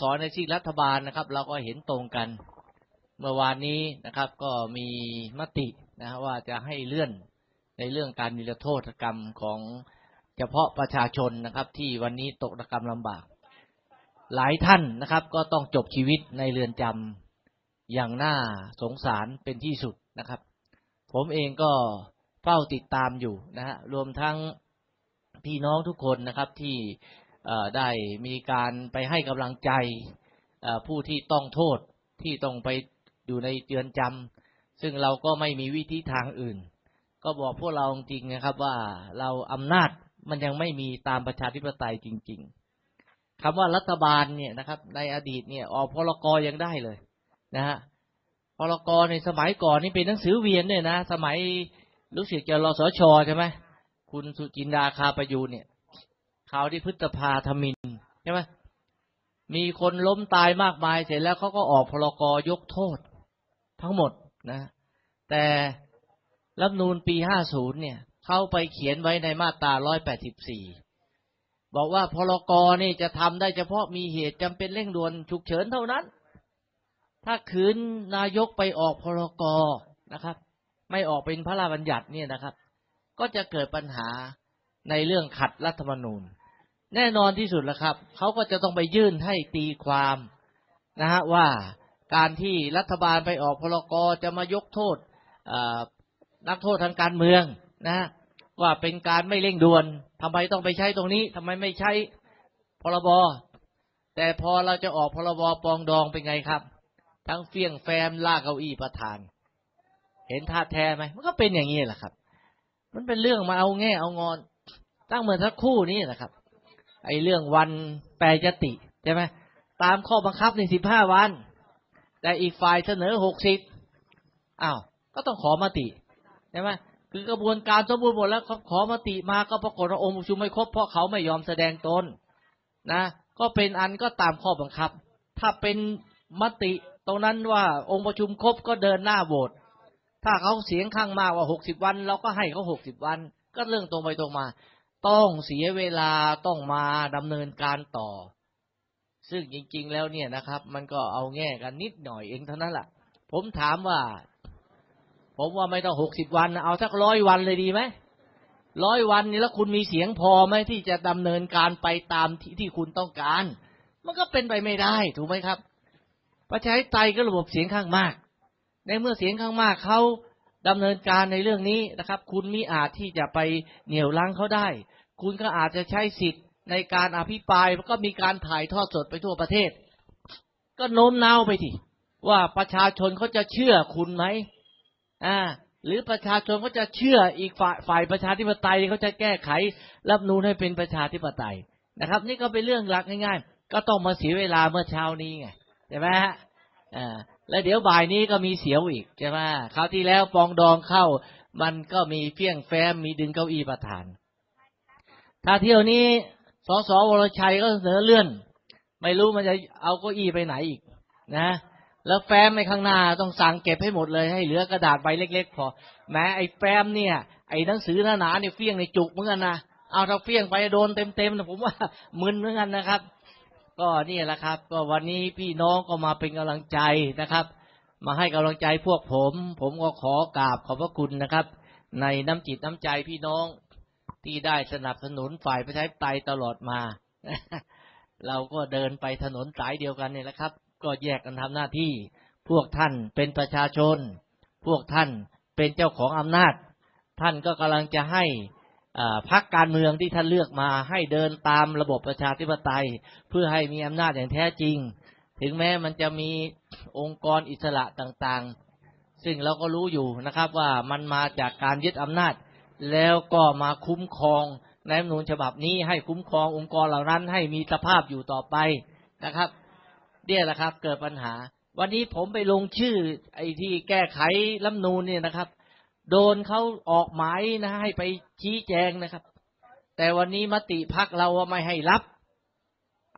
สอนในที่รัฐบาลนะครับ เราก็เห็นตรงกัน เมื่อวานนี้นะครับ ก็มีมตินะว่าจะให้เลื่อนในเรื่องการนิรโทษกรรมของเฉพาะประชาชนนะครับ ที่วันนี้ตกกรรมลำบาก หลายท่านนะครับ ก็ต้องจบชีวิตในเรือนจำอย่างน่าสงสารเป็นที่สุดนะครับ ผมเองก็เฝ้าติดตามอยู่นะฮะรวมทั้งพี่น้องทุกคนนะครับที่ ได้มีการไปให้กำลังใจผู้ที่ต้องโทษที่ต้องไปอยู่ในเรือนจำซึ่งเราก็ไม่มีวิธีทางอื่น ก็บอกพวกเราจริงนะครับว่าเราอำนาจมันยังไม่มีตามประชาธิปไตยจริง ๆคำว่ารัฐบาลเนี่ยนะครับ ในอดีตเนี่ยออกพลกรยังได้เลยนะฮะพลกรในสมัยก่อนนี่เป็นหนังสือเวียนเนี่ยนะ สมัยรู้สึกจะรสชใช่ไหมคุณสุจินดาคาประยูนเนี่ย ข่าวที่พฤษภาธมินใช่ไหมมีคนล้มตายมากมายเสร็จแล้วเขาก็ออกพลกรยกโทษ ทั้งหมดนะ แต่รัฐนูลปี50เนี่ย เข้าไปเขียนไว้ในมาตรา184บอกว่าพลกรนี่จะทำได้เฉพาะมีเหตุจำเป็นเร่งด่วนฉุกเฉินเท่านั้น ถ้าคืนนายกไปออกพลกรนะครับ ไม่ออกเป็นพระราชบัญญัติเนี่ยนะครับ ก็จะเกิดปัญหาในเรื่องขัดรัฐธรรมนูญ แน่นอนที่สุดแล้วครับ เขาก็จะต้องไปยื่นให้ตีความนะฮะว่าการที่รัฐบาลไปออกพลกรจะมายกโทษนักโทษทางการเมืองนะว่าเป็นการไม่เร่งด่วนทำไมต้องไปใช้ตรงนี้ทำไมไม่ใช้พรบแต่พอเราจะออกพรบปองดองเป็นไงครับ ทั้งเฟี้ยงแฟมลากเก้าอี้ประธาน เห็นท่าแท้ไหมมันก็เป็นอย่างนี้แหละครับ มันเป็นเรื่องมาเอาแง่เอางอน ตั้งเหมือนสักครู่นี้นะครับ ไอ้เรื่องวันแปรยติใช่ไหมตามข้อบังคับในสิบห้าวัน แต่อีกฝ่ายเสนอหกสิบอ้าวก็ต้องขอมติใช่ไหมคือกระบวนการสมบูรณ์หมดแล้วเขาขอมติมาก็ปรากฏว่าองค์ประชุมไม่ครบเพราะเขาไม่ยอมแสดงตนนะ ก็เป็นอันก็ตามข้อบังคับ ถ้าเป็นมติตรงนั้นว่าองค์ประชุมครบก็เดินหน้าโหวตถ้าเขาเสียงข้างมากว่าหกสิบวัน เราก็ให้เขาหกสิบวัน ก็เรื่องตรงไปตรงมา ต้องเสียเวลาต้องมาดำเนินการต่อ ซึ่งจริง ๆ แล้วเนี่ยนะครับ มันก็เอาแง่กันนิดหน่อยเองเท่านั้นแหละผมถามว่า ผมว่าไม่ต้องหกสิบวันเอาสักร้อยวันเลยดีไหมร้อยวันนี้แล้วคุณมีเสียงพอไหมที่จะดำเนินการไปตามที่ที่คุณต้องการ มันก็เป็นไปไม่ได้ถูกไหมครับประชาธิปไตยก็ระบบเสียงข้างมาก ในเมื่อเสียงข้างมากเขา ดำเนินการในเรื่องนี้นะครับ คุณมีอาจที่จะไปเหนี่ยวลังเขาได้ คุณก็อาจจะใช้สิทธิ์ในการอภิปรายแล้วก็มีการถ่ายทอดสดไปทั่วประเทศ ก็โน้มน้าวไปทีว่าประชาชนเขาจะเชื่อคุณไหมอ่าหรือประชาชนเขาจะเชื่ออีกฝ่ายฝ่ายประชาธิปไตยเขาจะแก้ไขรับนูนให้เป็นประชาธิปไตยนะครับ นี่ก็เป็นเรื่องหลักง่าย ๆ ก็ต้องมาเสียเวลาเมื่อเช้านี้ไงใช่ไหมฮะอ่า แล้วเดี๋ยวบ่ายนี้ก็มีเสียวอีกใช่ไหมคราวที่แล้วปองดองเข้า มันก็มีเฟี้ยงแฟ้มมีดึงเก้าอี้ประธาน ถ้าเที่ยวนี้สสวรชัยก็เสนอเลื่อน ไม่รู้มันจะเอาเก้าอี้ไปไหนอีกนะ แล้วแฟ้มในข้างหน้าต้องสั่งเก็บให้หมดเลยให้เหลือกระดาษใบเล็ก ๆ พอ แม้ไอ้แฟ้มเนี่ย ไอ้หนังสือหนาๆเนี่ยเฟี้ยงในจุกเหมือนกันนะเอาถ้าเฟี้ยงไปโดนเต็มๆนะผมว่ามึนเหมือนกันนะครับ ก็นี่แหละครับ ก็วันนี้พี่น้องก็มาเป็นกำลังใจนะครับ มาให้กำลังใจพวกผม ผมก็ขอกราบขอบพระคุณนะครับ ในน้ำจิตน้ำใจพี่น้องที่ได้สนับสนุนฝ่ายประชาธิปไตยตลอดมา เราก็เดินไปถนนสายเดียวกันเนี่ยแหละครับ ก็แยกกันทำหน้าที่ พวกท่านเป็นประชาชน พวกท่านเป็นเจ้าของอำนาจ ท่านก็กำลังจะให้ พรรคการเมืองที่ท่านเลือกมาให้เดินตามระบบประชาธิปไตย เพื่อให้มีอำนาจอย่างแท้จริง ถึงแม้มันจะมีองค์กรอิสระต่างๆ ซึ่งเราก็รู้อยู่นะครับว่ามันมาจากการยึดอำนาจ แล้วก็มาคุ้มครองในรัฐธรรมนูญฉบับนี้ให้คุ้มครององค์กรเหล่านั้นให้มีสภาพอยู่ต่อไปนะครับเนี่ยแหละครับ เกิดปัญหา วันนี้ผมไปลงชื่อไอ้ที่แก้ไขรัฐธรรมนูญเนี่ยนะครับ โดนเขาออกหมายนะให้ไปชี้แจงนะครับ แต่วันนี้มติพักเราไม่ให้รับ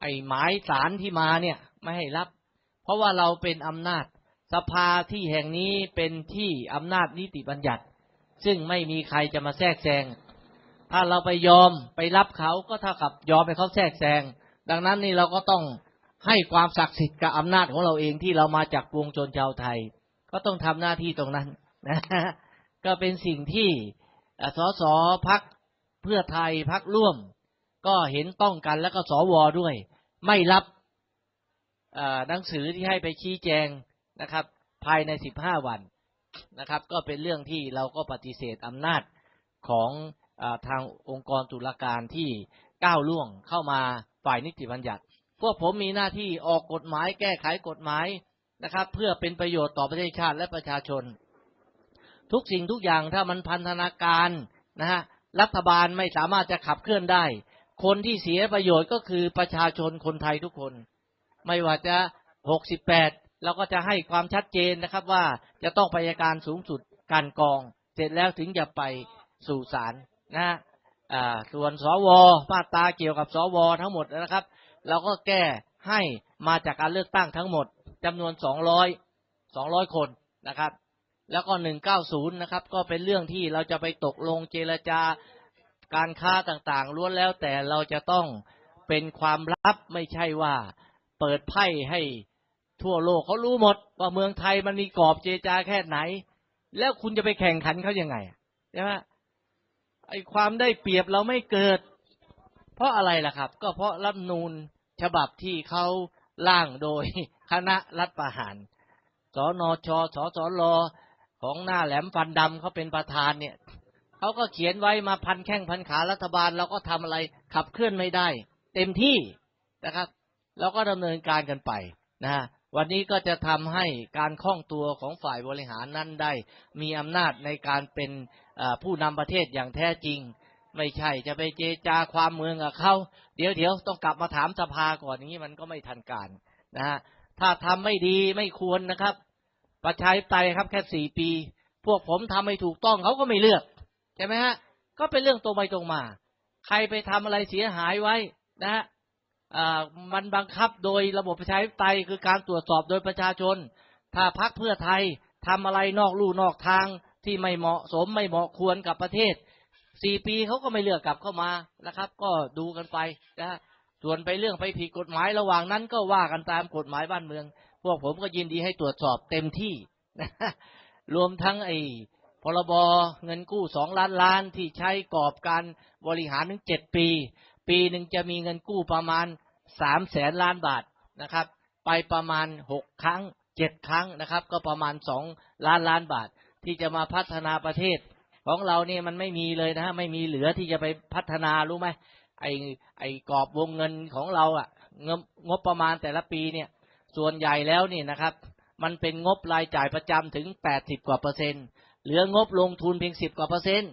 ไอ้หมายสารที่มาเนี่ยไม่ให้รับ เพราะว่าเราเป็นอำนาจสภาที่แห่งนี้เป็นที่อำนาจนิติบัญญัติ ซึ่งไม่มีใครจะมาแทรกแซง ถ้าเราไปยอมไปรับเขาก็เท่ากับยอมให้เขาแทรกแซง ดังนั้นนี่เราก็ต้องให้ความศักดิ์สิทธิ์กับอำนาจของเราเองที่เรามาจากปวงชนชาวไทย ก็ต้องทำหน้าที่ตรงนั้นนะ ก็เป็นสิ่งที่สสพักเพื่อไทยพักร่วม ก็เห็นต้องกันแล้วก็สวด้วย ไม่รับหนังสือที่ให้ไปชี้แจงนะครับ ภายใน 15 วันนะครับ ก็เป็นเรื่องที่เราก็ปฏิเสธอำนาจของอทางองค์กรตุลาการที่ก้าวล่วงเข้ามาฝ่ายนิติบัญญัติ พวกผมมีหน้าที่ออกกฎหมายแก้ไขกฎหมายนะครับ เพื่อเป็นประโยชน์ต่อประเทศชาติและประชาชน ทุกสิ่งทุกอย่างถ้ามันพันธนาการนะฮะรัฐบาลไม่สามารถจะขับเคลื่อนได้ คนที่เสียประโยชน์ก็คือประชาชนคนไทยทุกคน ไม่ว่าจะ 68 เราก็จะให้ความชัดเจนนะครับว่าจะต้องไปอัยการสูงสุดการกอง เสร็จแล้วถึงจะไปสู่ศาลนะฮะอ่าส่วนสวมาตราเกี่ยวกับสวทั้งหมดนะครับ เราก็แก้ให้มาจากการเลือกตั้งทั้งหมดจำนวน 200 200 คนนะครับ แล้วก็ 190 นะครับ ก็เป็นเรื่องที่เราจะไปตกลงเจรจาการค้าต่างๆล้วนแล้วแต่เราจะต้องเป็นความลับไม่ใช่ว่าเปิดไพ่ให้ทั่วโลกเขารู้หมด ว่าเมืองไทยมันมีกรอบเจรจาแค่ไหน แล้วคุณจะไปแข่งขันเขายังไงใช่ไหมไอความได้เปรียบเราไม่เกิด เพราะอะไรล่ะครับ ก็เพราะรัฐนูญฉบับที่เขาร่างโดยคณะรัฐประหารสนชสสล ของหน้าแหลมฟันดำเขาเป็นประธานเนี่ยเขาก็เขียนไว้มาพันแข้งพันขารัฐบาลเราก็ทำอะไรขับเคลื่อนไม่ได้ เต็มที่นะครับเราก็ดำเนินการกันไปนะฮะวันนี้ก็จะทำให้การคล่องตัวของฝ่ายบริหารนั้นได้ มีอำนาจในการเป็นผู้นำประเทศอย่างแท้จริง ไม่ใช่จะไปเจจาความเมืองกับเขาเดี๋ยวเดี๋ยวต้องกลับมาถามสภาก่อนอย่างนี้มันก็ไม่ทันการนะฮะถ้าทำไม่ดีไม่ควรนะครับ ประชาธิปไตยครับแค่สี่ปี พวกผมทำไม่ถูกต้องเขาก็ไม่เลือกใช่ไหมฮะ ก็เป็นเรื่องตรงไปตรงมา ใครไปทำอะไรเสียหายไว้นะฮะมันบังคับโดยระบบประชาธิปไตยคือการตรวจสอบโดยประชาชน ถ้าพักเพื่อไทยทำอะไรนอกลู่นอกทางที่ไม่เหมาะสมไม่เหมาะควรกับประเทศสี่ปีเขาก็ไม่เลือกกลับเข้ามานะครับ ก็ดูกันไปนะส่วนไปเรื่องไปผิดกฎหมายระหว่างนั้นก็ว่ากันตามกฎหมายบ้านเมือง วกผมก็ยินดีให้ตรวจสอบเต็มที่นะรวมทั้งไอ้พรบเงินกู้สองล้านล้านที่ใช้กรอบการบริหารถึงเจ็ดปี ปีหนึ่งจะมีเงินกู้ประมาณสามแสนล้านบาทนะครับ ไปประมาณหกครั้งเจ็ดครั้งนะครับ ก็ประมาณสองล้านล้านบาท ที่จะมาพัฒนาประเทศ ของเราเนี่ยมันไม่มีเลยนะฮะไม่มีเหลือที่จะไปพัฒนารู้ไหมไอไอกรอบวงเงินของเราอะงบงบประมาณแต่ละปีเนี่ย ส่วนใหญ่แล้วนี่นะครับ มันเป็นงบรายจ่ายประจำถึงแปดสิบกว่าเปอร์เซ็นต์เหลืองบลงทุนเพียงสิบกว่าเปอร์เซ็นต์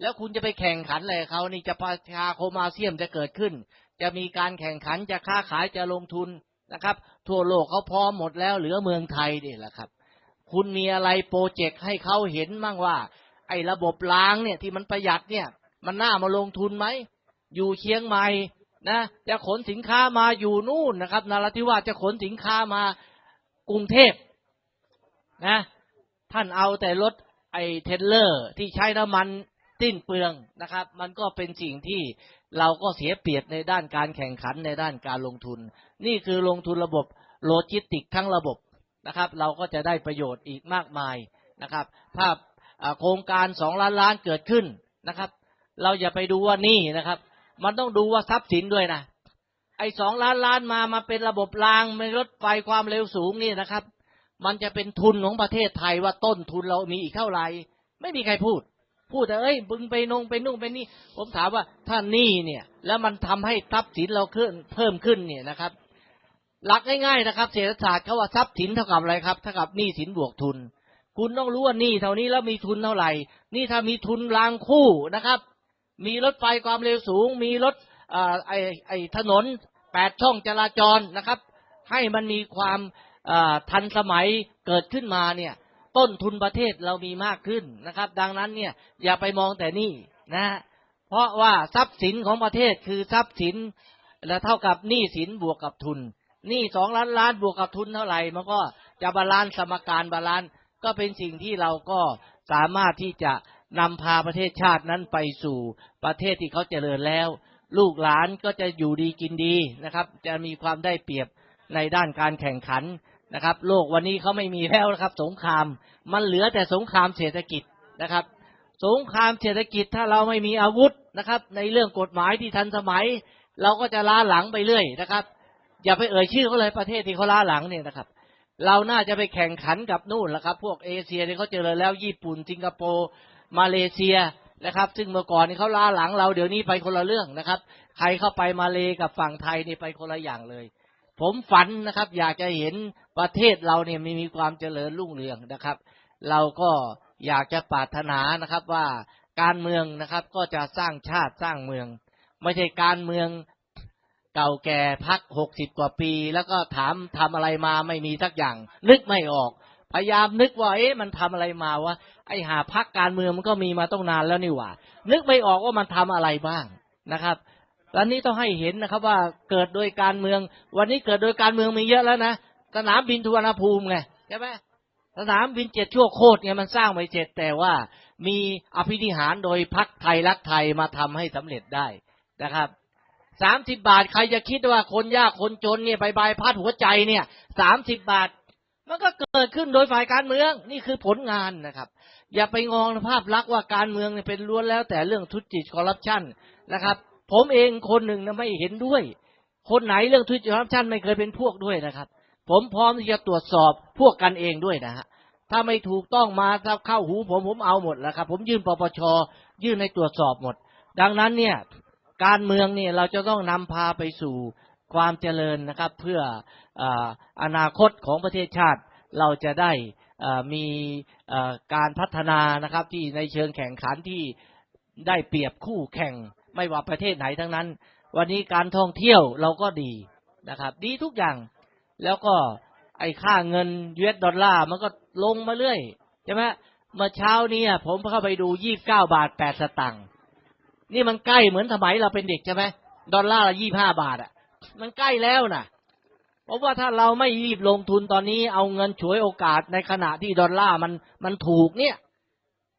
แล้วคุณจะไปแข่งขันอะไรเขานี่จะประชาคมอาเซียมจะเกิดขึ้น จะมีการแข่งขันจะค้าขายจะลงทุนนะครับ ทั่วโลกเขาพร้อมหมดแล้วเหลือเมืองไทยนี่แหละครับ คุณมีอะไรโปรเจกต์ให้เขาเห็นมั่งว่า ไอ้ระบบล้างเนี่ยที่มันประหยัดเนี่ย มันน่ามาลงทุนไหมอยู่เชียงใหม่ นะจะขนสินค้ามาอยู่นู่นนะครับนาราธิวาสจะขนสินค้ามากรุงเทพนะท่านเอาแต่รถไอเทลเลอร์ที่ใช้น้ำมันสิ้นเปลืองนะครับ มันก็เป็นสิ่งที่เราก็เสียเปรียบในด้านการแข่งขันในด้านการลงทุน นี่คือลงทุนระบบโลจิสติกทั้งระบบนะครับ เราก็จะได้ประโยชน์อีกมากมายนะครับ ถ้าอ่าโครงการสองล้านล้านเกิดขึ้นนะครับ เราอย่าไปดูว่านี่นะครับ มันต้องดูว่าทรัพย์สินด้วยนะไอ้สองล้านล้านมามาเป็นระบบรางม่รถไฟความเร็วสูงนี่นะครับ มันจะเป็นทุนของประเทศไทยว่าต้นทุนเรามีอีกเท่าไหร่ไม่มีใครพูด พูดแต่เอ้ยบึงไปนงไปนุ่งไปนี่ ผมถามว่าถ้านี่เนี่ย แล้วมันทำให้ทรัพย์สินเราเพิ่มขึ้นเนี่ยนะครับ หลักง่ายๆนะครับ เศรษฐศาสตร์เขาว่าทรัพย์สินเท่ากับอะไรครับเท่ากับหนี้สินบวกทุน คุณต้องรู้ว่าหนี้เท่านี้แล้วมีทุนเท่าไหร่นี่ถ้ามีทุนรางคู่นะครับ มีรถไฟความเร็วสูง มีรถไอไอถนนแปดช่องจราจรนะครับ ให้มันมีความทันสมัยเกิดขึ้นมาเนี่ยต้นทุนประเทศเรามีมากขึ้นนะครับ ดังนั้นเนี่ยอย่าไปมองแต่นี่นะฮะเพราะว่าทรัพย์สินของประเทศคือทรัพย์สินและเท่ากับหนี้สินบวกกับทุนหนี้สองล้านล้านบวกกับทุนเท่าไหร่มันก็จะบาลานซ์สมการบาลานซ์ก็เป็นสิ่งที่เราก็สามารถที่จะ นำพาประเทศชาตินั้นไปสู่ประเทศที่เขาเจริญแล้ว ลูกหลานก็จะอยู่ดีกินดีนะครับ จะมีความได้เปรียบในด้านการแข่งขันนะครับ โลกวันนี้เขาไม่มีแล้วนะครับ สงครามมันเหลือแต่สงครามเศรษฐกิจนะครับ สงครามเศรษฐกิจถ้าเราไม่มีอาวุธนะครับ ในเรื่องกฎหมายที่ทันสมัย เราก็จะล้าหลังไปเรื่อยนะครับ อย่าไปเอ่ยชื่อเขาเลยประเทศที่เขาล้าหลังเนี่ยนะครับ เราน่าจะไปแข่งขันกับนู่นแหละครับ พวกเอเชียที่เขาเจริญแล้วญี่ปุ่น สิงคโปร์มาเลเซียนะครับ ซึ่งเมื่อก่อนนี่เขาล้าหลังเราเดี๋ยวนี้ไปคนละเรื่องนะครับ ใครเข้าไปมาเลกับฝั่งไทยนี่ไปคนละอย่างเลย ผมฝันนะครับ อยากจะเห็นประเทศเราเนี่ยมีมีความเจริญรุ่งเรืองนะครับ เราก็อยากจะปรารถนานะครับว่าการเมืองนะครับก็จะสร้างชาติสร้างเมือง ไม่ใช่การเมือง เก่าแก่พักหกสิบกว่าปี แล้วก็ถามทำอะไรมาไม่มีสักอย่าง นึกไม่ออก พยายามนึกว่าเอ๊ะมันทำอะไรมาวะไอหาพักการเมืองมันก็มีมาต้องนานแล้วนี่หว่า นึกไม่ออกว่ามันทำอะไรบ้างนะครับแล้วนี้ต้องให้เห็นนะครับว่าเกิดโดยการเมือง วันนี้เกิดโดยการเมืองมีเยอะแล้วนะสนามบินทุวรรณภูมิไงใช่ไหมสนามบินเจ็ดชั่วโคตรเนี่ยมันสร้างไม่เสร็จแต่ว่ามีอภินิหารโดยพักไทยรักไทยมาทำให้สำเร็จได้นะครับ สามสิบบาทใครจะคิดว่าคนยากคนจนเนี่ยไปบายพัดหัวใจเนี่ยสามสิบบาท มันก็เกิดขึ้นโดยฝ่ายการเมืองนี่คือผลงานนะครับ อย่าไปงองภาพลักษณ์ว่าการเมืองเนี่ยเป็นล้วนแล้ว แต่เรื่องทุจริตคอร์รัปชันนะครับ ผมเองคนหนึ่งนะไม่เห็นด้วย คนไหนเรื่องทุจริตคอร์รัปชันไม่เคยเป็นพวกด้วยนะครับ ผมพร้อมที่จะตรวจสอบพวกกันเองด้วยนะฮะถ้าไม่ถูกต้องมาถ้าเข้าหูผมผมเอาหมดแล้วครับ ผมยื่นปปชยื่นให้ตรวจสอบหมด ดังนั้นเนี่ย การเมืองเนี่ยเราจะต้องนำพาไปสู่ความเจริญนะครับ เพื่ออาอนาคตของประเทศชาติเราจะได้มีการพัฒนานะครับที่ในเชิงแข่งขันที่ได้เปรียบคู่แข่งไม่ว่าประเทศไหนทั้งนั้น วันนี้การท่องเที่ยวเราก็ดีนะครับ ดีทุกอย่างแล้วก็ไอ้ค่าเงินยูเอสดอลลาร์มันก็ลงมาเรื่อยใช่ไหมเมื่อเช้านี้ผมเข้าไปดูยี่บเก้าบาทแปดสตังค์ นี่มันใกล้เหมือนสมัยเราเป็นเด็กใช่ไหมดอลลาร์ละยี่ห้าบาทอะ มันใกล้แล้วนะเพราะว่าถ้าเราไม่รีบลงทุนตอนนี้เอาเงินฉวยโอกาสในขณะที่ดอลลาร์มันมันถูกเนี่ย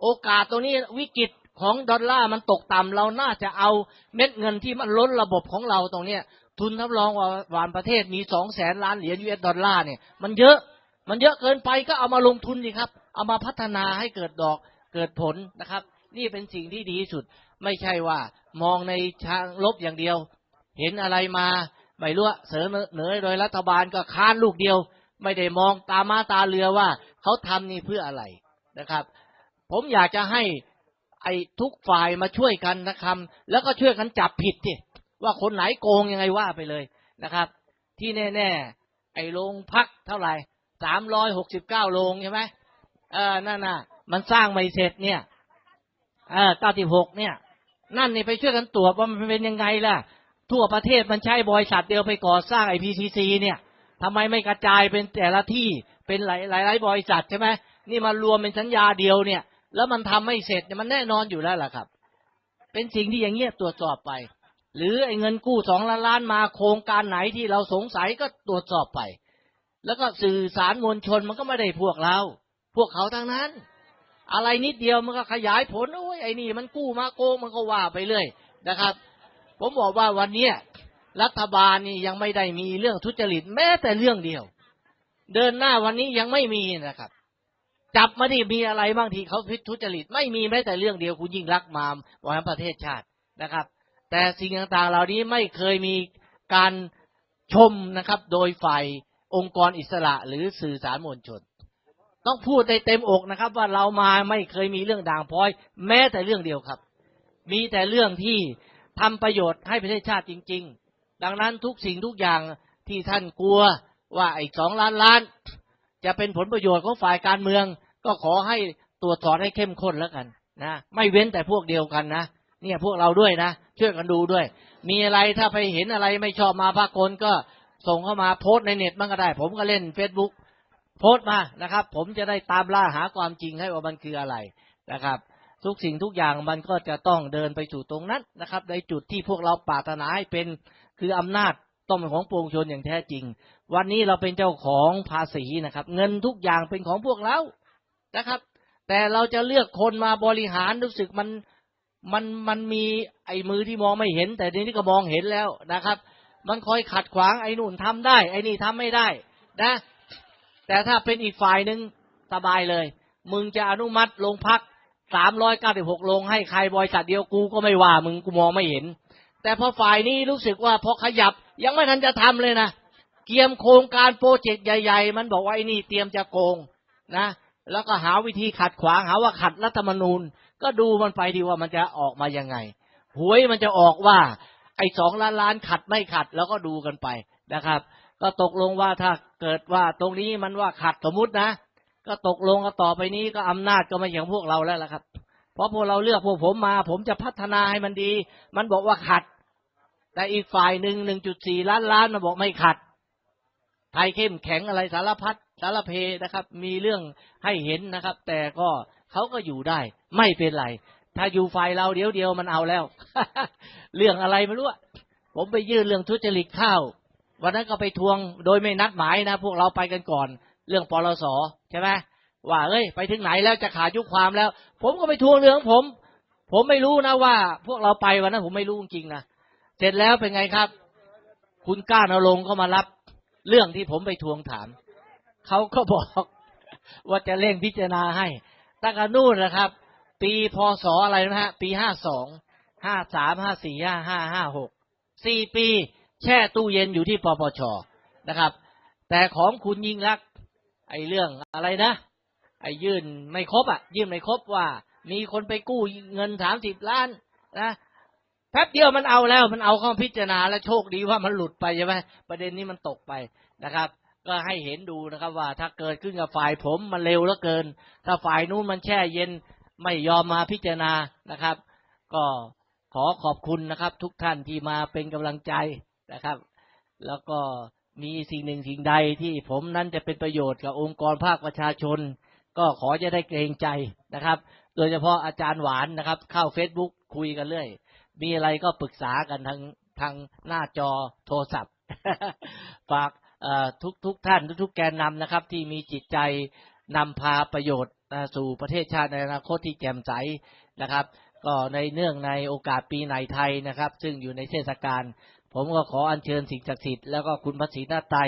โอกาสตรงนี้วิกฤตของดอลลาร์มันตกต่ำเราน่าจะเอาเม็ดเงินที่มันล้นระบบของเราตรงเนี้ย ทุนทำรองวาหวานประเทศมีสองแสนล้านเหรียญยูเอสดอลลาร์เนี่ยมันเยอะมันเยอะเกินไปก็เอามาลงทุนดีครับ เอามาพัฒนาให้เกิดดอกเกิดผลนะครับ นี่เป็นสิ่งที่ดีที่สุด ไม่ใช่ว่ามองในทางลบอย่างเดียว เห็นอะไรมาไม่รู้เสนอเหนือโดยรัฐบาลก็ค้านลูกเดียว ไม่ได้มองตามาตาเรือว่าเขาทำนี่เพื่ออะไรนะครับ ผมอยากจะให้ไอ้ทุกฝ่ายมาช่วยกันนะครับ แล้วก็ช่วยกันจับผิดที่ว่าคนไหนโกงยังไงว่าไปเลยนะครับ ที่แน่ๆไอ้โรงพักเท่าไหร่สามร้อยหกสิบเก้าโรงใช่ไหมเออนั่นน่ะ มันสร้างไม่เสร็จเนี่ย เออเก้าสิบหกเนี่ย นั่นนี่ไปช่วยกันตรวจว่ามันเป็นยังไงล่ะ ทั่วประเทศมันใช้บริษัทเดียวไปก่อสร้างไอพีซีซีเนี่ยทำไมไม่กระจายเป็นแต่ละที่เป็นหลายหลายหลายบริษัทใช่ไหมนี่มารวมเป็นสัญญาเดียวเนี่ย แล้วมันทำไม่เสร็จเนี่ยมันแน่นอนอยู่แล้วล่ะครับ เป็นสิ่งที่อย่างเงี้ยตรวจสอบไป หรือไอ้เงินกู้สองล้านล้านมาโครงการไหนที่เราสงสัยก็ตรวจสอบไป แล้วก็สื่อสารมวลชนมันก็ไม่ได้พวกเรา พวกเขาทั้งนั้น อะไรนิดเดียวมันก็ขยายผลโอ้ยไอ้นี่มันกู้มาโกงมันก็ว่าไปเรื่อยนะครับ ผมบอกว่าวันเนี้ยรัฐบาลนี่ยังไม่ได้มีเรื่องทุจริตแม้แต่เรื่องเดียว เดินหน้าวันนี้ยังไม่มีนะครับ จับมาดิมีอะไรบ้างที่เขาพิทุจริต ไม่มีแม้แต่เรื่องเดียวคุณยิ่งรักมาบริหารประเทศชาตินะครับ แต่สิ่งต่างๆเหล่านี้ไม่เคยมีการชมนะครับ โดยฝ่ายองค์กรอิสระหรือสื่อสารมวลชน ต้องพูดในเต็มอกนะครับ ว่าเรามาไม่เคยมีเรื่องด่างพร้อย แม้แต่เรื่องเดียวครับ มีแต่เรื่องที่ทำประโยชน์ให้ประเทศชาติจริง ๆ ดังนั้นทุกสิ่งทุกอย่างที่ท่านกลัวว่าไอ้สองล้านล้าน จะเป็นผลประโยชน์ของฝ่ายการเมือง ก็ขอให้ตรวจสอบให้เข้มข้นแล้วกันนะไม่เว้นแต่พวกเดียวกันนะเนี่ยพวกเราด้วยนะช่วยกันดูด้วย มีอะไรถ้าไปเห็นอะไรไม่ชอบมาพากลก็ส่งเข้ามาโพสต์ในเน็ตบ้างก็ได้ ผมก็เล่น Facebook โพสต์มานะครับ ผมจะได้ตามล่าหาความจริงให้ว่ามันคืออะไรนะครับ ทุกสิ่งทุกอย่างมันก็จะต้องเดินไปสู่ตรงนั้นนะครับ ในจุดที่พวกเราปรารถนาให้เป็นคืออำนาจต้องเป็นของปวงชนอย่างแท้จริง วันนี้เราเป็นเจ้าของภาษีนะครับ เงินทุกอย่างเป็นของพวกเรานะครับ แต่เราจะเลือกคนมาบริหารรู้สึกมันมันมันมีไอ้มือที่มองไม่เห็น แต่ทีนี้ก็มองเห็นแล้วนะครับ มันคอยขัดขวางไอ้นู่นทำได้ ไอ้นี่ทำไม่ได้นะ แต่ถ้าเป็นอีกฝ่ายหนึ่งสบายเลย มึงจะอนุมัติลงพักสามร้อยเก้าสิบหกลงให้ใครบริษัทเดียวกูก็ไม่ว่ามึงกูมองไม่เห็น แต่พอฝ่ายนี้รู้สึกว่าพอขยับยังไม่ทันจะทำเลยนะเตรียมโครงการโปรเจกต์ใหญ่ ๆ มันบอกว่าไอ้นี่เตรียมจะโกงนะ แล้วก็หาวิธีขัดขวางหาว่าขัดรัฐธรรมนูญ ก็ดูมันไปดีว่ามันจะออกมายังไงหวยมันจะออกว่า ไอ้สองล้านล้านขัดไม่ขัดแล้วก็ดูกันไปนะครับ ก็ตกลงว่าถ้าเกิดว่าตรงนี้มันว่าขัดสมมุตินะ ก็ตกลงกันต่อไปนี้ก็อำนาจก็ไม่อย่างพวกเราแล้วล่ะครับ เพราะพวกเราเลือกพวกผมมา ผมจะพัฒนาให้มันดี มันบอกว่าขัด แต่อีกฝ่ายหนึ่งหนึ่งจุดสี่ล้านล้านมันบอกไม่ขัด ไทยเข้มแข็งอะไรสารพัดสารเพนะครับ มีเรื่องให้เห็นนะครับ แต่ก็เขาก็อยู่ได้ ไม่เป็นไร ถ้าอยู่ฝ่ายเราเดี๋ยวเดียวมันเอาแล้ว เรื่องอะไรไม่รู้ผมไปยื่นเรื่องทุจริตข้าว วันนั้นก็ไปทวงโดยไม่นัดหมายนะ พวกเราไปกันก่อน เรื่องปลสใช่ไหมว่าเอ้ย ไปถึงไหนแล้วจะขาดยุคความแล้ว ผมก็ไปทวงเรื่องผม ผมไม่รู้นะว่า พวกเราไปวันนั้นผมไม่รู้จริงนะเสร็จแล้วเป็นไงครับ คุณก้านรงค์ก็มารับ เรื่องที่ผมไปทวงถามเขาก็บอกว่าจะเร่งพิจารณาให้ตั้งแต่นู่นนะครับ ปีพศอะไรนะฮะ ปีห้าสองห้าสามห้าสี่ห้าห้าห้าหกสี่ปี แช่ตู้เย็นอยู่ที่ปปชนะครับ แต่ของคุณยิ่งรักไอ้เรื่องอะไรนะ ไอ้ยื่นไม่ครบอะ ยื่นไม่ครบว่า มีคนไปกู้เงินสามสิบล้านนะแป๊บเดียวมันเอาแล้วมันเอาเข้าพิจารณาแล้วโชคดีว่ามันหลุดไปใช่ไหมประเด็นนี้มันตกไปนะครับ ก็ให้เห็นดูนะครับว่าถ้าเกิดขึ้นกับฝ่ายผมมันเร็วเหลือเกิน ถ้าฝ่ายนู้นมันแช่เย็นไม่ยอมมาพิจารณานะครับ ก็ขอขอบคุณนะครับ ทุกท่านที่มาเป็นกำลังใจ นะครับ แล้วก็มีสิ่งหนึ่งสิ่งใดที่ผมนั้นจะเป็นประโยชน์กับองค์กรภาคประชาชน ก็ขอจะได้เกรงใจนะครับ โดยเฉพาะอาจารย์หวานนะครับ เข้า Facebook คุยกันเรื่อย มีอะไรก็ปรึกษากันทางทางหน้าจอโทรศัพท์ ฝากทุกทุกท่านทุกๆแกนนำนะครับ ที่มีจิตใจนำพาประโยชน์สู่ประเทศชาติในอนาคตที่แจ่มใสนะครับ ก็ในเนื่องในโอกาสปีไหนไทยนะครับ ซึ่งอยู่ในเทศกาล ผมก็ขออัญเชิญสิ่งศักดิ์สิทธิ์แล้วก็คุณพระศรีนาไตร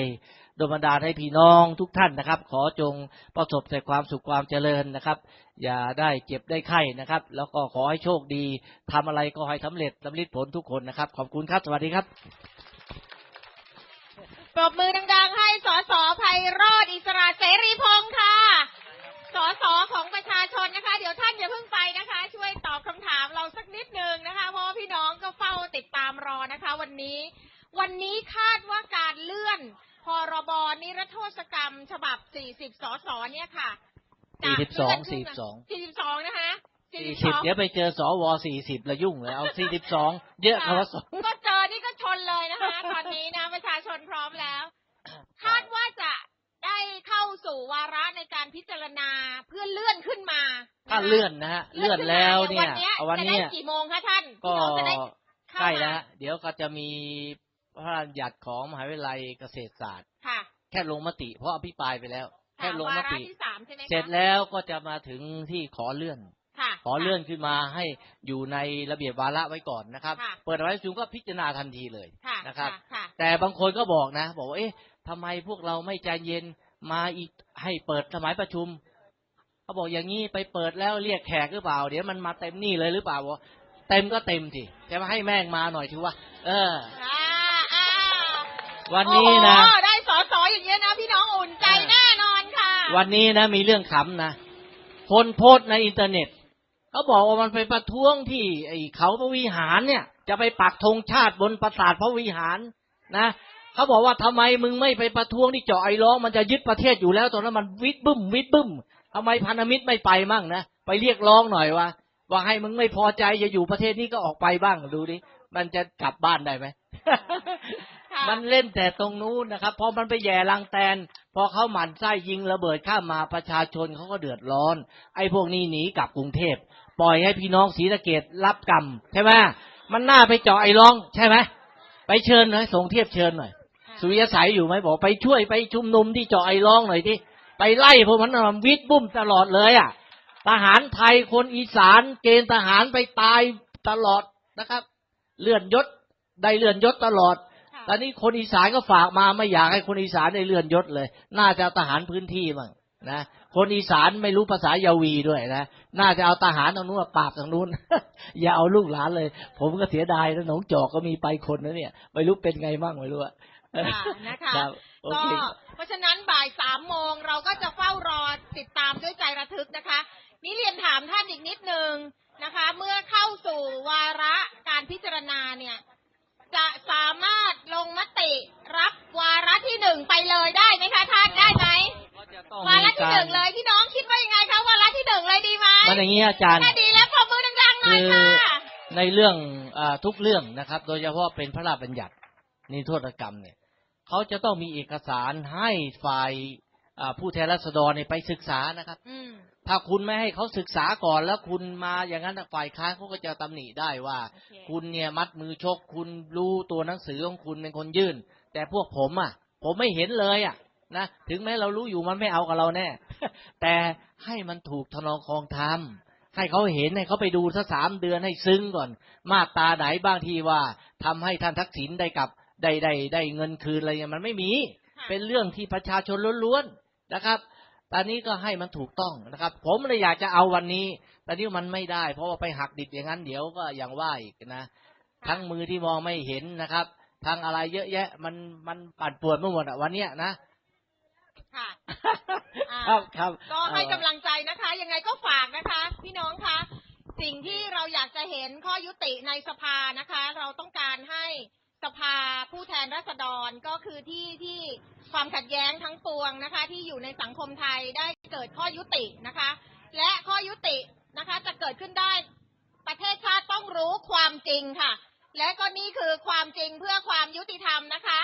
โดยบันดาลให้พี่น้องทุกท่านนะครับ ขอจงประสบแต่ความสุขความเจริญนะครับ อย่าได้เจ็บได้ไข้นะครับ แล้วก็ขอให้โชคดีทำอะไรก็ให้สำเร็จสำลิดผลทุกคนนะครับ ขอบคุณครับ สวัสดีครับ ปรบมือดังๆ ให้สอนพโรธอิสระเสรีพงศ์ค่ะ สสของประชาชนนะคะ เดี๋ยวท่านอย่าเพิ่งไปนะคะ ช่วยตอบคำถามเราสักนิดนึงนะคะ เพราะว่าพี่น้องก็เฝ้าติดตามรอนะคะ วันนี้ วันนี้คาดว่าการเลื่อน พรบนิรโทษกรรม ฉบับ 40 สสเนี่ยค่ะจะ 42 เลื่อนขึ้น 42 42 นะคะ สี่สิบเดี๋ยวไปเจอสวสี่สิบละยุ่งเลยเอาสี่สิบสองเยอะกว่าสองก็เจอนี่ก็ชนเลยนะคะตอนนี้นะประชาชนพร้อมแล้ว คาดว่าจะได้เข้าสู่วาระในการพิจารณาเพื่อเลื่อนขึ้นมาถ้าเลื่อนนะฮะเลื่อนแล้วเนี่ยวันเนี้ยเอาวันจะเนี้ได้ยกี่โมงคะท่านก็พี่น้องจะได้เข้าใกล้มาแล้วฮะเดี๋ยวก็จะมีพระราชบัญญัติของมหาวิทยาลัยเกษตรศาสตร์ค่ะ แค่ลงมติ เพราะอภิปรายไปแล้ว แค่ค่ะลงวามระติที่สามใช่ไหมคะเสร็จแล้วก็จะมาถึงที่ขอเลื่อนค่ะ ขอเลื่อนขึ้นมาให้อยู่ในระเบียบวาระไว้ก่อนนะครับ ค่ะ เปิดเอาไว้ประชุมก็พิจารณาทันทีเลยค่ะนะครับ ค่ะ แต่บางคนก็บอกนะ บอกว่าเอ๊ะทำไมพวกเราไม่ใจเย็นมาอีกให้เปิดสมัยประชุมเขาบอกอย่างนี้ไปเปิดแล้วเรียกแขกหรือเปล่า เดี๋ยวมันมาเต็มนี่เลยหรือเปล่าวะเต็มก็เต็มสิจะมาให้แม่งมาหน่อยถือว่า เออ อ่าอ่าวันนี้นะ โอ้โหได้สอสออย่างเงี้ยนะพี่น้องอุ่นใจแน่นอนค่ะวันนี้นะมีเรื่องขำนะ คนโพสต์ในอินเทอร์เน็ต เขาบอกว่ามันไปประท้วงที่ไอ้เขาพระวิหารเนี่ย จะไปปักธงชาติบนปราสาทพระวิหารนะเขาบอกว่าทำไมมึงไม่ไปประท้วงที่เจาะไอ้ร้องมันจะยึดประเทศอยู่แล้วตอนนั้นมันวิดบึ้มวิดบึ้มทำไมพันธมิตรไม่ไปมั่งนะไปเรียกร้องหน่อยว่าว่าให้มึงไม่พอใจจะอยู่ประเทศนี้ก็ออกไปบ้างดูดิมันจะกลับบ้านได้ไหม มันเล่นแต่ตรงนู้นนะครับ พอมันไปแย่ลังแตน พอเขาหมั่นไส้ยิงระเบิดข้ามมาประชาชนเขาก็เดือดร้อน ไอ้พวกนี้หนีกลับกรุงเทพปล่อยให้พี่น้องศรีสะเกดรับกรรมใช่ไหมมันน่าไปเจาะไอ้ร้องใช่ไหมไปเชิญหน่อยส่งเทียบเชิญหน่อย สุริยสัยอยู่ไหมบอกไปช่วยไปชุมนุมที่เจาะไอ้ร้องหน่อยที่ไปไล่พวกมันมันวิดบุ้มตลอดเลยอะทหารไทยคนอีสานเกณฑ์ทหารไปตายตลอดนะครับ เลื่อนยศได้เลื่อนยศตลอดค่ะค่ะ ตอนนี้คนอีสานก็ฝากมาไม่อยากให้คนอีสานได้เลื่อนยศเลย น่าจะเอาทหารพื้นที่บ้างนะ คนอีสานไม่รู้ภาษายาวีด้วยนะ น่าจะเอาทหารตรงนู้นมาปราบตรงนู้น อย่าเอาลูกหลานเลย ผมก็เสียดายนะหนองจอกก็มีไปคนนะเนี่ย ไม่รู้เป็นไงมั่งไม่รู้อะค่ะนะคะครับโอก็เคเพราะฉะนั้นบ่ายสามโมงเราก็จะเฝ้ารอติดตามด้วยใจระทึกนะคะ นี่เรียนถามท่านอีกนิดนึงนะคะ เมื่อเข้าสู่วาระการพิจารณาเนี่ย จะสามารถลงมติรับวาระที่หนึ่งไปเลยได้ไหมคะท่านได้ไหมก็จะต้องวามีระที่กาหรนึ่งเลยพี่น้องคิดว่ายังไงคะวาระที่หนึ่งเลยดีไหมมันอย่างนี้อาจารย์ถ้าดีแล้วปรบมือดังๆหน่อยค่ะในเรื่องอาทุกเรื่องนะครับ โดยเฉพาะเป็นพระราชบัญญัตินิรโทษกรรมเนี่ยเขาจะต้องมีเอกสารให้ฝ่ายอ่าผู้แทนราษฎรเนี่ยไปศึกษานะครับอืม ถ้าคุณไม่ให้เขาศึกษาก่อนแล้วคุณมาอย่างนั้นฝ่ายค้านเขาก็จะตำหนิได้ว่าโอเคคุณเนี่ยมัดมือชก คุณรู้ตัวหนังสือของคุณเป็นคนยื่น แต่พวกผมอะ ผมไม่เห็นเลยอะนะถึงแม้เรารู้อยู่มันไม่เอากับเราแน่ แต่ให้มันถูกทนองครองธรรมให้เขาเห็นให้เขาไปดูสักสามเดือนให้ซึ้งก่อน มาตราไหนบ้างที่ว่าทำให้ท่านทักษิณได้กลับได้ได้ได้เงินคืนอะไรเนี่ยมันไม่มีค่ะเป็นเรื่องที่ประชาชนล้วนๆนะครับ ตอนนี้ก็ให้มันถูกต้องนะครับ ผมเลยอยากจะเอาวันนี้ ตอนนี้มันไม่ได้ เพราะว่าไปหักดิบอย่างนั้นเดี๋ยวก็อย่างว่าอีกนะ ทั้งมือที่มองไม่เห็นนะครับทั้งอะไรเยอะแยะ มันมันปั่นป่วนไปหมดอะวันเนี้ยนะค่ะอ่าครับครับก็ให้เอ่อกำลังใจนะคะ ยังไงก็ฝากนะคะ พี่น้องคะสิ่งที่เราอยากจะเห็นข้อยุติในสภานะคะ เราต้องการให้ สภาผู้แทนราษฎรก็คือที่ที่ความขัดแย้งทั้งปวงนะคะ ที่อยู่ในสังคมไทยได้เกิดข้อยุตินะคะ และข้อยุตินะคะจะเกิดขึ้นได้ประเทศชาติต้องรู้ความจริงค่ะ และก็นี่คือความจริงเพื่อความยุติธรรมนะคะ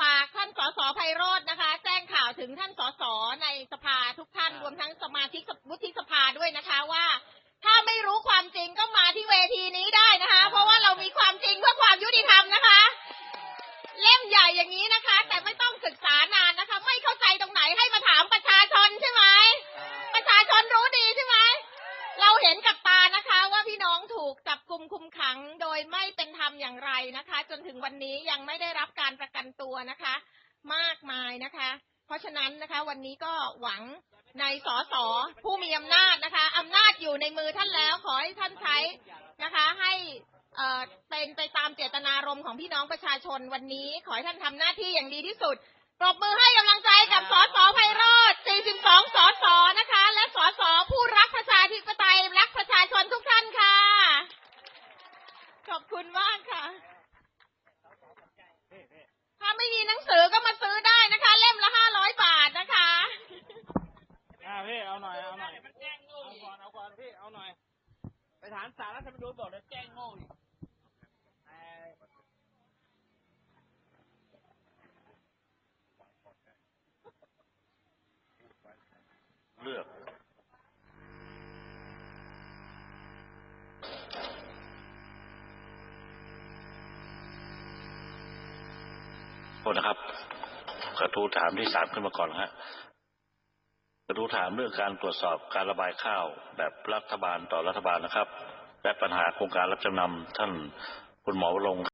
ฝากท่านสสไพโรจน์นะคะ แจ้งข่าวถึงท่านสสในสภาทุกท่านรวมทั้งสมาชิกวุฒิสภาด้วยนะคะว่า ถ้าไม่รู้ความจริงก็มาที่เวทีนี้ได้นะคะ เพราะว่าเรามีความจริงเพื่อความยุติธรรมนะคะ เล่มใหญ่อย่างนี้นะคะ แต่ไม่ต้องศึกษานานนะคะ ไม่เข้าใจตรงไหนให้มาถามประชาชนใช่ไหมประชาชนรู้ดีใช่ไหมเราเห็นกับตานะคะ ว่าพี่น้องถูกจับกลุ่มคุมขังโดยไม่เป็นธรรมอย่างไรนะคะ จนถึงวันนี้ยังไม่ได้รับการประกันตัวนะคะ มากมายนะคะ เพราะฉะนั้นนะคะ วันนี้ก็หวัง ในสสผู้มีอำนาจนะคะอำนาจอยู่ในมือท่านแล้วขอให้ท่านใช้นะคะ ให้เอ่อเป็นไปตามเจตนารมณ์ของพี่น้องประชาชนวันนี้ ขอให้ท่านทำหน้าที่อย่างดีที่สุดปรบมือให้กำลังใจกับสสไพโรธ42 สสนะคะ และสสผู้รักประชาธิปไตยรักประชาชนทุกท่านค่ะ ขอบคุณมากค่ะ ถ้าไม่มีหนังสือก็มาซื้อได้นะคะ เล่มละ500 บาทนะคะ อ่าพี่เอาหน่อยเอาหน่อยเอาก่อนเอาก่อนพี่เอาหน่อย ไปถามสารรัฐธรรมนูญ บอกเดี๋ยวแจ้งโง่อีกแต่เลือกโทษนะครับ กระทู้ถามที่สามขึ้นมาก่อนฮะกระทู้ถามเรื่องการตรวจสอบการระบายข้าวแบบรัฐบาลต่อรัฐบาลนะครับ และปัญหาโครงการรับจำนำท่านคุณหมอวรงค์